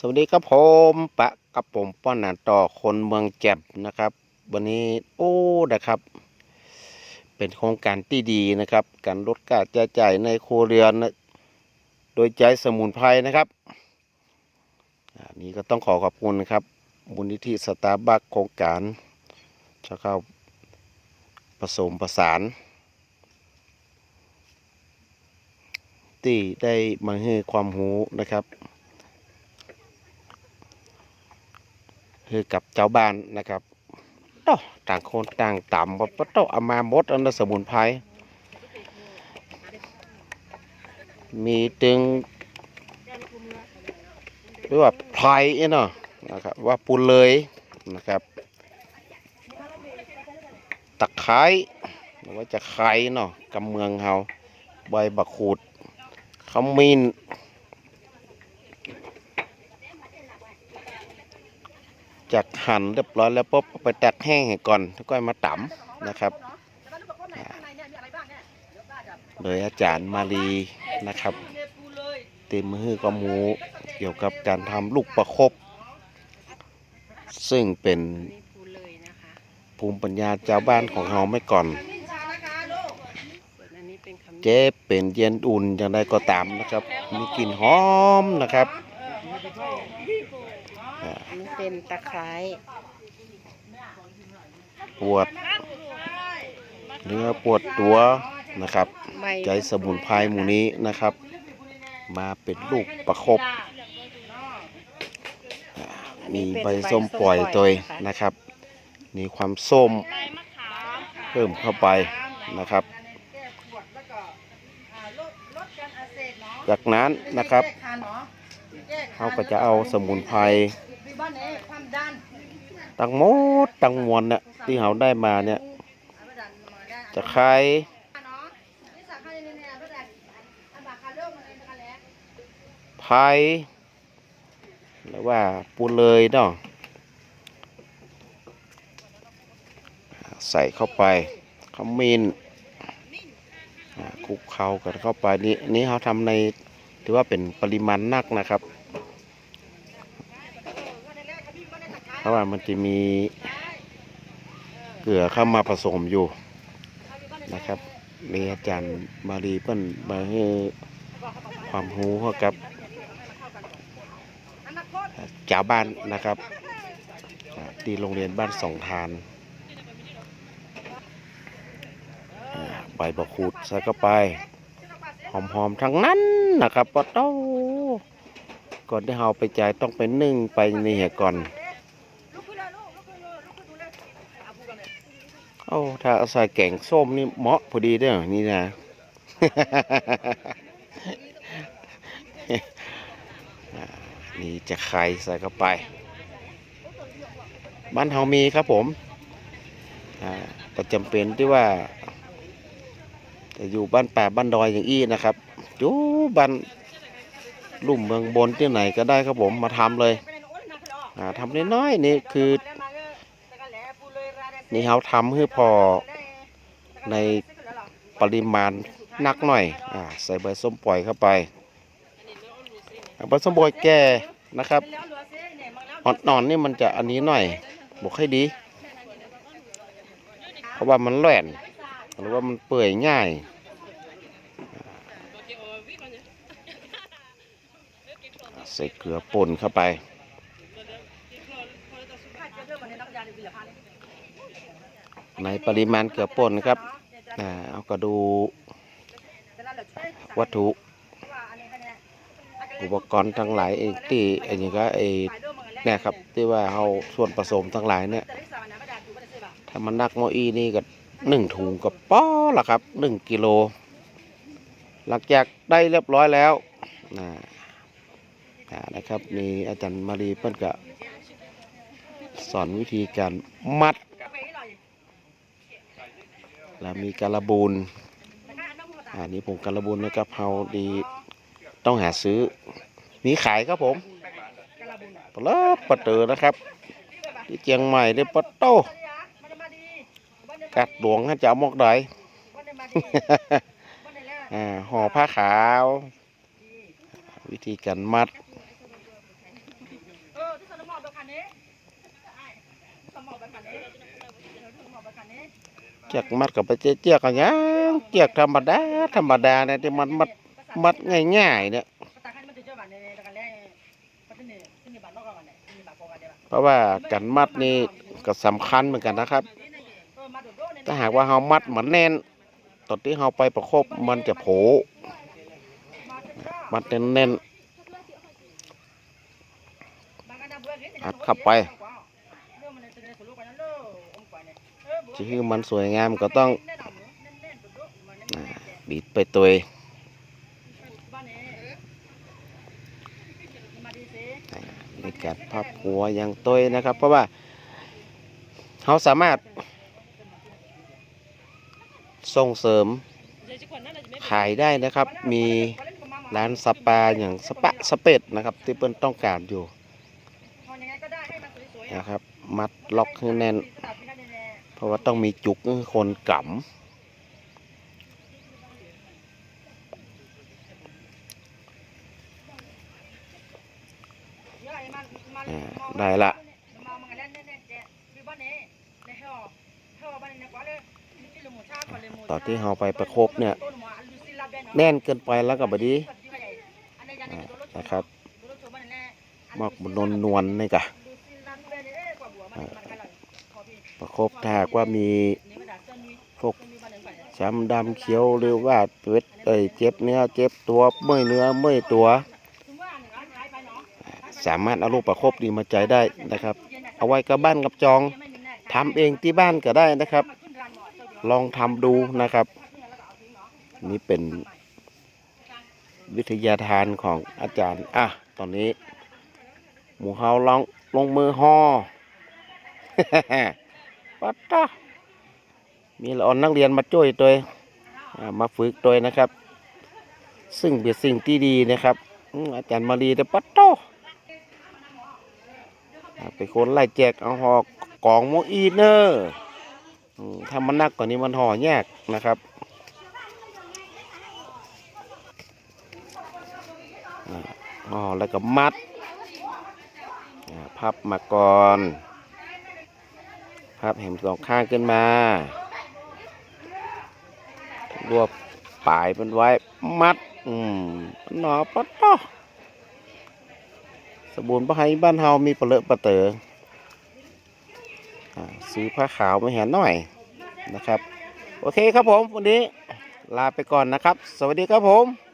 สวัสดีครับผมปะกับผมป้อนหนานต่อคนเมืองแก็บนะครับ วันนี้โอ้นะครับ เป็นโครงการที่ดีนะครับ การลดค่าใช้จ่ายในครัวเรือนนะโดยใจสมุนไพรนะครับอันนี้ก็ต้องขอขอบคุณนะครับมูลนิธิสตาร์บัคโครงการจะเข้าผสมประสานที่ได้มาให้ความรู้นะครับ คือกับเจ้าบ้านนะครับต่อต่างคนต่างต่ำว่าต้องเอามาหมดอันนั้นสมุนไพรมีตึงหรือว่าไพรเนาะนะครับว่าปูเลยนะครับ ตะไคร้หรือว่าจะไคร้เนาะกำเมืองเฮาใบบักขูดขมิ้น จากหั่นเรียบร้อยแล้วปุ๊บเอาไปตักแห้งให้ก่อนแล้วก็มาตำนะครับโดยอาจารย์มาลีนะครับ เต็มมือความรู้เกี่ยวกับการทำลูกประคบซึ่งเป็นภูมิปัญญาชาวบ้านของเราไม่ก่อนส่อนเป็นขมิ้นเจ๊เป็นเย็นอุ่นอย่างไรก็ตามนะครับ มีกลิ่นหอมนะครับ อันนี้เป็นตะไคร้ปวด เนื้อปวดตัวนะครับ ใบใจสมุนไพรหมู่นี้นะครับ มาเป็นลูกประคบอ่ามีใบส้มปล่อยตัวนะครับ มีความส้มเพิ่มเข้าไปนะครับ จากนั้นนะครับเเขาก็จะเอาสมุนไพรตั้งหมดตั้งมวลเนี่ยที่เขาได้มาเนี่ยจะใครไพรหรือว่าปูเลยเนาะใส่เข้าไปขมิ้นคลุกเคล้ากันเข้าไปนี่นี่เขาทำใน ถือว่าเป็นปริมาณนักนะครับ เพราะว่ามันจะมีเกลือเข้ามาผสมอยู่นะครับมีอาจารย์มารีเปิ้นมาให้ความรู้เกี่ยวกับชาบ้านนะครับที่โรงเรียนบ้านสองทานใบบักขูดใส่เข้าไป หอมๆ ทั้งนั้น นะครับปะเต้าก่อนที่เราไปจ่ายต้องไปนึ่งไปนี่เหียก่อน โอ้ถ้าเอาใส่แกงส้มนี่เหมาะพอดีเด้อนี่นะ นี่จะไข่ใส่เข้าไป บ้านเฮามีครับผมอ่าแต่จำเป็นที่ว่า จะอยู่บ้านป่าบ้านดอยอย่างอี้นะครับอยู่ บ้านลุ่มเมืองบนที่ไหนก็ได้ครับผมมาทำเลยอ่าทำน้อยๆนี่คือนี่เขาทำให้พอในปริมาณนักหน่อยอ่าใส่ใบส้มปล่อยเข้าไปอ่าใบส้มปล่อยแก่นะครับอ่อนๆนี่มันจะอันนี้หน่อยบอกให้ดี เพราะว่ามันแหลนหรือว่ามันเปื่อยง่ายอ่า ใส่เกลือป่นเข้าไป ในปริมาณเกลือป่นครับเอาก็ดูวัตถุ อุปกรณ์ทั้งหลายไอ้ที่อ้นี่ก็ไอ้เนี่ยครับที่ว่าเอาส่วนผสมทั้งหลายเนี่ยถ้ามันนักโมอีนี่ก็หนึ่งถุงกับป้อละครับหนึ่งกิโล หลังจากได้เรียบร้อยแล้วนะอ่า นะครับ มีอาจารย์มารีเปิ้นก็สอนวิธีการมัด แล้วมีการะบูนอันนี้ผมการะบูนนะครับเฮาดีต้องหาซื้อ มีขายครับผมปลาปะเตอนะครับ ที่เชียงใหม่ได้ปะโตกัดหลวงให้เจ้ามอกไดอ่าห่อผ้าขาว วิธีการมัด เจียกมัดกับไปเจียกกันยังเจียกธรรมดาธรรมดาเนี่ยที่มันมัดมัดง่ายๆเนี่ยเพราะว่าการมัดนี่ก็สำคัญเหมือนกันนะครับ ถ้าหากว่าเรามัดเหมือนแน่นตอนที่เราไปประคบมันจะโผล่มัดแน่นๆอัดเข้าไป จะให้มันสวยงามก็ต้องอบีบไปตัวในการพับหัวอย่างตัวนะครับ เพราะว่าเขาสามารถส่งเสริมขายได้นะครับ มีร้านสปาอย่างสปะสเปดนะครับ ที่เปิ้นต้องการอยู่นะครับ มัดล็อกให้แน่น เพราะว่าต้องมีจุกคนกำอ่าได้ละตอนที่เราไปประคบเนี่ย แน่นเกินไปแล้วก็บดีนะครับมอกบนนวลๆนี่กะ ประคบถ้าหากว่ามีพวกช้ำดำเขียวหรือว่าเวทเอ้ยเจ็บเนื้อเจ็บตัวเมื่อยเนื้อเมื่อยตัว สามารถเอาลูกประคบดีมาใจได้นะครับ เอาไว้กับบ้านกับจองทำเองที่บ้านก็ได้นะครับ ลองทำดูนะครับ นี่เป็นวิทยาทานของอาจารย์ อะ ตอนนี้ หมูเฮาลองลงมือห่อ ปัตตามีละออนนักเรียนมาช่วยตัวมาฝึกตัวนะครับ ซึ่งเป็นสิ่งที่ดีนะครับอาจารย์มารีแต่ปัตโตาไปคนไล่แจกเอาหอกกองโมอีเนอร์อืมถ้ามันหนักกว่านี้มันห่อยากนะครับอ๋อแล้วก็มัดพับมาก่อน พับแหมสองข้างขึ้นมา รวบปลายมันไว้ มัด อืมหนอปัดต่อสบูนปะไฮบ้านเฮามีเปลือกปะเตออ่าซื้อผ้าขาวมาแหนหน่อยนะครับ โอเคครับผม วันนี้ลาไปก่อนนะครับ สวัสดีครับผม